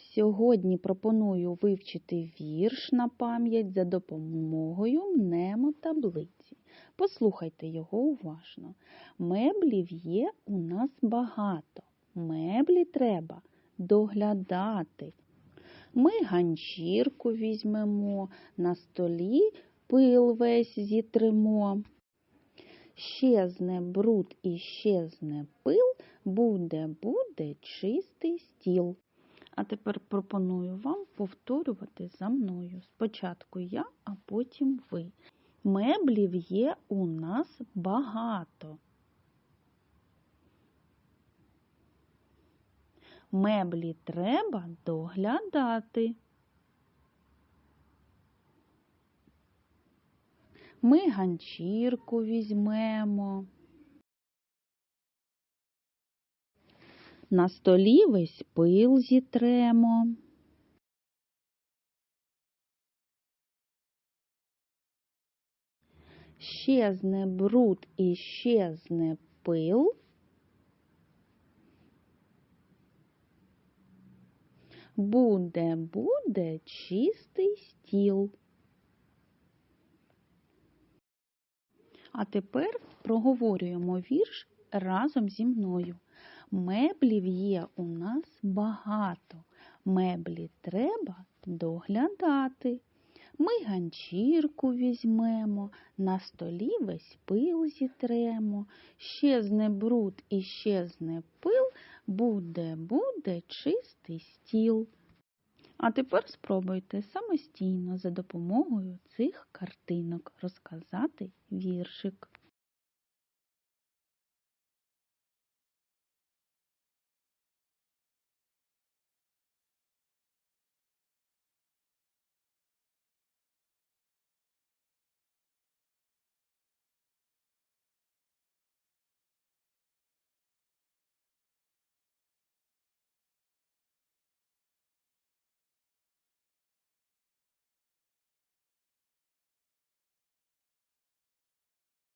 Сьогодні пропоную вивчити вірш на пам'ять за допомогою мнемотаблиці. Послухайте його уважно. Меблів є у нас багато. Меблі треба доглядати. Ми ганчірку візьмемо, на столі пил весь зітримо. Щезне бруд і щезне пил, буде, буде чистий стіл. А тепер пропоную вам повторювати за мною. Спочатку я, а потім ви. Меблів є у нас багато. Меблі треба доглядати. Ми ганчірку візьмемо. На столі весь пил зітремо. Щезне бруд і щезне пил. Буде, буде чистий стіл. А тепер проговорюємо вірш разом зі мною. Меблів є у нас багато. Меблі треба доглядати. Ми ганчірку візьмемо, на столі весь пил зітремо. Щезне бруд і щезне пил, буде, буде чистий стіл. А тепер спробуйте самостійно за допомогою цих картинок розказати віршик.